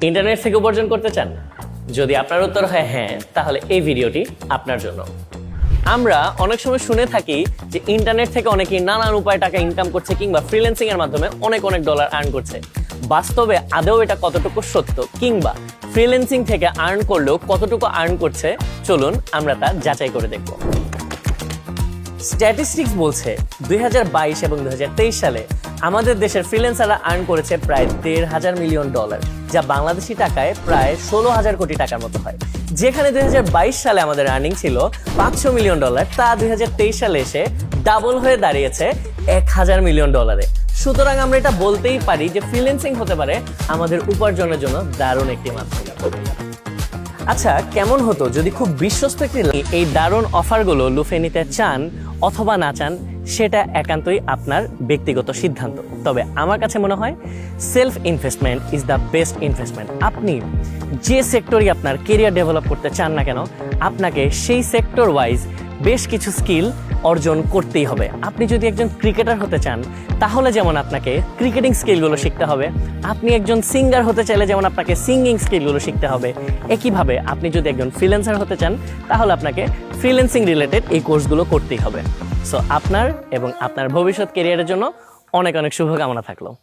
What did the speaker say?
Internet থেকে উপার্জন করতে চান? যদি আপনার উত্তর হয় হ্যাঁ তাহলে এই ভিডিওটি আপনার জন্য। আমরা অনেক সময় শুনে থাকি যে ইন্টারনেট থেকে অনেকেই নানান উপায়ে টাকা ইনকাম করছে কিংবা ফ্রিল্যান্সিং এর মাধ্যমে অনেক অনেক ডলার আর্ন করছে। বাস্তবে আদৌ এটা কতটুকু সত্য কিংবা ফ্রিল্যান্সিং থেকে আর্ন করলেও কতটুকু আর্ন করছে? চলুন আমরা তা যাচাই করে দেখব। স্ট্যাটিস্টিক্স বলছে দুই হাজার বাইশ এবং দুই হাজার তেইশ সালে আমাদের দেশের ফ্রিল্যান্সাররা আর্ন করেছে প্রায় দেড় হাজার মিলিয়ন ডলার যা বাংলাদেশি টাকায় প্রায় ষোলো হাজার কোটি টাকার মতো হয়। যেখানে দুই সালে আমাদের আর্নিং ছিল পাঁচশো মিলিয়ন ডলার তা দুই হাজার তেইশ সালে এসে ডাবল হয়ে দাঁড়িয়েছে এক হাজার মিলিয়ন ডলারে সুতরাং আমরা এটা বলতেই পারি যে ফ্রিল্যান্সিং হতে পারে আমাদের উপার্জনের জন্য দারুণ একটি মাধ্যম। আচ্ছা কেমন হতো যদি খুব বিশ্বস্ত একটি এই দারুণ অফারগুলো লুফে নিতে চান অথবা না চান সেটা একান্তই আপনার ব্যক্তিগত সিদ্ধান্ত। তবে আমার কাছে মনে হয় self investment is the best investment আপনি যে সেক্টরই আপনার কেরিয়ার ডেভেলপ করতে চান না কেন, আপনাকে সেই সেক্টর ওয়াইজ বেশ কিছু স্কিল অর্জন করতেই হবে। আপনি যদি একজন ক্রিকেটার হতে চান, তাহলে যেমন আপনাকে ক্রিকেটিং স্কিলগুলো শিখতে হবে, আপনি একজন সিঙ্গার হতে চাইলে যেমন আপনাকে সিঙ্গিং স্কিলগুলো শিখতে হবে। একইভাবে আপনি যদি একজন ফ্রিল্যান্সার হতে চান, তাহলে আপনাকে ফ্রিল্যান্সিং রিলেটেড এই কোর্সগুলো করতেই হবে। সো আপনার এবং আপনার ভবিষ্যৎ কেরিয়ারের জন্য অনেক অনেক শুভকামনা থাকল।